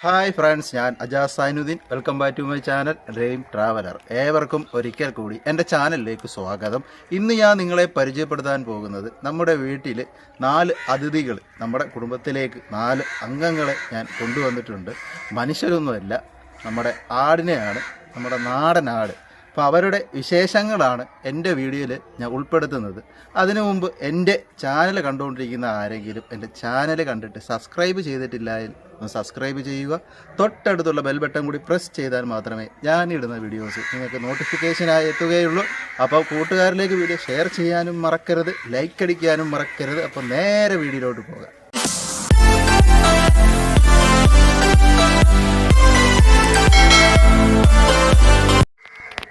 Hi friends ഞാൻ Ajas Sainudheen. Welcome back to my channel dream traveller. ഏവർക്കും ഒരിക്കൽ കൂടി എന്റെ ചാനലിലേക്ക് സ്വാഗതം. ഇന്ന് ഞാൻ നിങ്ങളെ പരിചയപ്പെടുത്താൻ പോകുന്നത് നമ്മുടെ വീട്ടിൽ നാല് അതിഥികൾ നമ്മുടെ കുടുംബത്തിലേക്ക് നാല് അംഗങ്ങളെ ഞാൻ കൊണ്ടുവന്നിട്ടുണ്ട്. മനുഷ്യരൊന്നുമല്ല നമ്മുടെ ആടിനെയാണ് നമ്മുടെ നാടൻ ആട് അപ്പോൾ അവരുടെ വിശേഷങ്ങളാണ് എന്റെ വീഡിയോയിൽ ഞാൻ ഉൾപ്പെടുത്തുന്നത്. അതിനു മുമ്പ് എന്റെ ചാനൽ കണ്ടുകൊണ്ടിരിക്കുന്ന ആരെങ്കിലും എന്റെ ചാനൽ കണ്ടിട്ട് സബ്സ്ക്രൈബ് ചെയ്തിട്ടില്ല ഒന്ന് സബ്സ്ക്രൈബ് ചെയ്യുക. തൊട്ടടുത്തുള്ള ബെൽ ബട്ടൺ കൂടി പ്രസ് ചെയ്താൽ മാത്രമേ ഞാൻ ഇടുന്ന വീഡിയോസ് നിങ്ങൾക്ക് നോട്ടിഫിക്കേഷനായി എത്തുകയുള്ളൂ. അപ്പോൾ കൂട്ടുകാരിലേക്ക് വീഡിയോ ഷെയർ ചെയ്യാനും മറക്കരുത് ലൈക്ക് അടിക്കാനും മറക്കരുത്. അപ്പോൾ നേരെ വീഡിയോയിലോട്ട് പോകാം.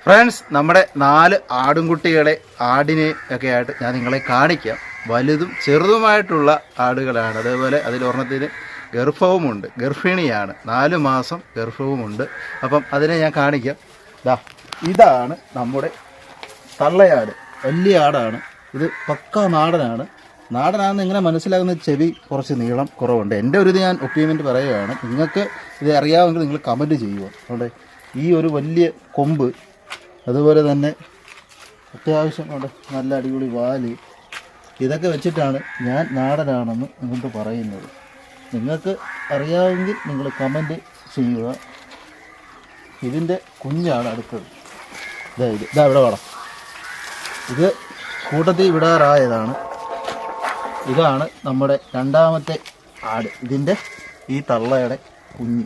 ഫ്രണ്ട്സ് നമ്മുടെ നാല് ആടുംകുട്ടികളെ ആടിനെ ഒക്കെ ആയിട്ട് ഞാൻ നിങ്ങളെ കാണിക്കാം. വലുതും ചെറുതുമായിട്ടുള്ള ആടുകളാണ്. അതേപോലെ അതിൽ ഒരെണ്ണത്തിന് ഗർഭവുമുണ്ട്. ഗർഭിണിയാണ്. നാല് മാസം ഗർഭവുമുണ്ട്. അപ്പം അതിനെ ഞാൻ കാണിക്കാം. ദാ ഇതാണ് നമ്മുടെ തള്ളയാട്. വലിയ ആടാണ്. ഇത് പക്ക നാടനാണ്. നാടനാണെന്ന് ഇങ്ങനെ മനസ്സിലാകുന്ന ചെവി കുറച്ച് നീളം കുറവുണ്ട്. എന്റെ ഒരു ഇത് ഞാൻ ഒപ്പീനിയൻ പറയുകയാണ്. നിങ്ങൾക്ക് ഇത് അറിയാമെങ്കിൽ നിങ്ങൾ കമന്റ് ചെയ്യുക. അതുകൊണ്ട് ഈ ഒരു വലിയ കൊമ്പ് അതുപോലെ തന്നെ അത്യാവശ്യം അവിടെ നല്ല അടിപൊളി വാൽ. ഇതൊക്കെ വെച്ചിട്ടാണ് ഞാൻ നാടനാണെന്ന് നിങ്ങൾക്ക് പറയുന്നത്. നിങ്ങൾക്ക് അറിയാമെങ്കിൽ നിങ്ങൾ കമന്റ് ചെയ്യുക. ഇതിന്റെ കുഞ്ഞാണ് അടുത്തത്. ഇതാ ഇത് ഇതാ ഇവിടെ വേണം ഇത് കൂട്ടത്തിൽ വിടാറായതാണ്. ഇതാണ് നമ്മുടെ രണ്ടാമത്തെ ആട്. ഇതിന്റെ ഈ തള്ളയുടെ കുഞ്ഞ്.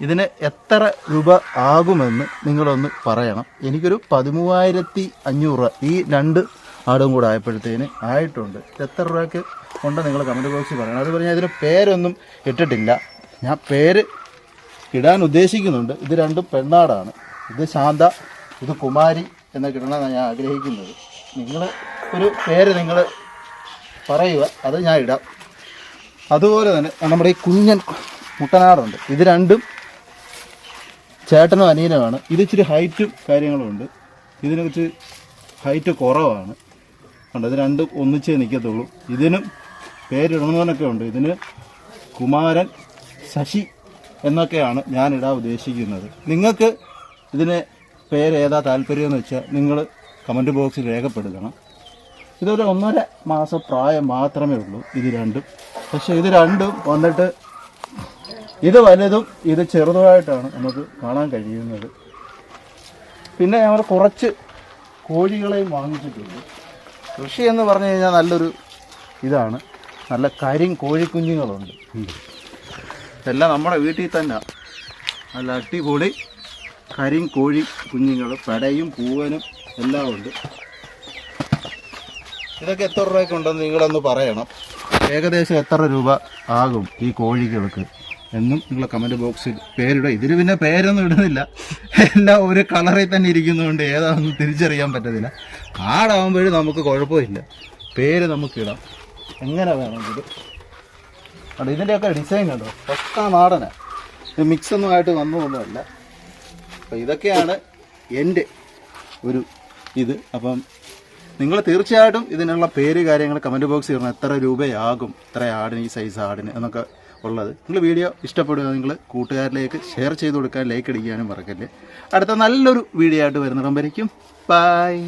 ഇതിന് എത്ര രൂപ ആകുമെന്ന് നിങ്ങളൊന്ന് പറയണം. എനിക്കൊരു പതിമൂവായിരത്തി അഞ്ഞൂറ് രൂപ ഈ രണ്ട് ആടും കൂടെ ആയപ്പോഴത്തേന് ആയിട്ടുണ്ട്. എത്ര രൂപയ്ക്ക് ഉണ്ടോ നിങ്ങൾ കമന്റ് ബോക്സിൽ പറയണം. അതുപോലെ പറഞ്ഞാൽ ഇതിന് പേരൊന്നും ഇട്ടിട്ടില്ല. ഞാൻ പേര് ഇടാൻ ഉദ്ദേശിക്കുന്നുണ്ട്. ഇത് രണ്ടും പെണ്ണാടാണ്. ഇത് ശാന്ത ഇത് കുമാരി എന്നൊക്കെ ഇടണമെന്നാണ് ഞാൻ ആഗ്രഹിക്കുന്നത്. നിങ്ങൾ ഒരു പേര് നിങ്ങൾ പറയുക അത് ഞാൻ ഇടാം. അതുപോലെ തന്നെ നമ്മുടെ ഈ കുഞ്ഞൻ മുട്ടനാടുണ്ട്. ഇത് രണ്ടും ചേട്ടനും അനിയനുമാണ്. ഇത് ഇച്ചിരി ഹൈറ്റും കാര്യങ്ങളും ഉണ്ട്. ഇതിനെ കുറിച്ച് ഹൈറ്റ് കുറവാണ്. ഉണ്ട് ഇത് രണ്ടും ഒന്നിച്ചേ നിൽക്കത്തുള്ളൂ ഇതിനും പേരിടണമെന്നൊക്കെ ഉണ്ട്. ഇതിന് കുമാരൻ ശശി എന്നൊക്കെയാണ് ഞാൻ ഇടാൻ ഉദ്ദേശിക്കുന്നത്. നിങ്ങൾക്ക് ഇതിന് പേര് ഏതാ താല്പര്യമെന്ന് വെച്ചാൽ നിങ്ങൾ കമന്റ് ബോക്സിൽ രേഖപ്പെടുത്തണം. ഇതൊരു ഒന്നര മാസം പ്രായം മാത്രമേ ഉള്ളൂ. ഇത് രണ്ടും. പക്ഷേ ഇത് രണ്ടും വന്നിട്ട് ഇത് വലുതും ഇത് ചെറുതുമായിട്ടാണ് നമുക്ക് കാണാൻ കഴിയുന്നത്. പിന്നെ ഞങ്ങൾ കുറച്ച് കോഴികളെയും വാങ്ങിച്ചിട്ടുണ്ട്. കൃഷി എന്ന് പറഞ്ഞു കഴിഞ്ഞാൽ നല്ലൊരു ഇതാണ്. നല്ല കരിം കോഴിക്കുഞ്ഞുങ്ങളുണ്ട്. എല്ലാം നമ്മുടെ വീട്ടിൽ തന്നെ. നല്ല അടിപൊളി കരിം കോഴി കുഞ്ഞുങ്ങൾ പടയും പൂവനും എല്ലാം ഉണ്ട്. ഇതൊക്കെ എത്ര രൂപയ്ക്ക് ഉണ്ടെന്ന് നിങ്ങളൊന്ന് പറയണം. ഏകദേശം എത്ര രൂപ ആകും ഈ കോഴികൾക്ക്? എന്നും നിങ്ങൾ കമന്റ് ബോക്സിൽ പേരിടുക ഇതിന് പിന്നെ പേരൊന്നും ഇടുന്നില്ല. എല്ലാം ഒരു കളറിൽ തന്നെ ഇരിക്കുന്നതുകൊണ്ട് ഏതാണെന്ന് തിരിച്ചറിയാൻ പറ്റത്തില്ല. ആടാകുമ്പോഴും നമുക്ക് കുഴപ്പമില്ല. പേര് നമുക്കിടാം എങ്ങനെ വേണമെങ്കിലും അവിടെ ഇതിന്റെയൊക്കെ ഡിസൈൻ കണ്ടോ? പക്ക നാടനാണ് ഇത് മിക്സ് ഒന്നും ആയിട്ട് വന്നതൊന്നുമല്ല. അപ്പം ഇതൊക്കെയാണ് എന്റെ ഒരു ഇത്. അപ്പം നിങ്ങൾ തീർച്ചയായിട്ടും ഇതിനുള്ള പേര് കാര്യങ്ങൾ കമന്റ് ബോക്സിൽ ഇടണം. എത്ര രൂപയാകും? ഇത്ര ആടിന്? ഈ സൈസ് ആടിന്? എന്നൊക്കെ ഉള്ളത്. നിങ്ങൾ വീഡിയോ ഇഷ്ടപ്പെടുക നിങ്ങൾ കൂട്ടുകാരിലേക്ക് ഷെയർ ചെയ്ത് കൊടുക്കാൻ ലൈക്ക് അടിക്കാനും മറക്കല്ലേ. അടുത്ത നല്ലൊരു വീഡിയോ ആയിട്ട് വരുന്നിടം വരയ്ക്കും. ബൈ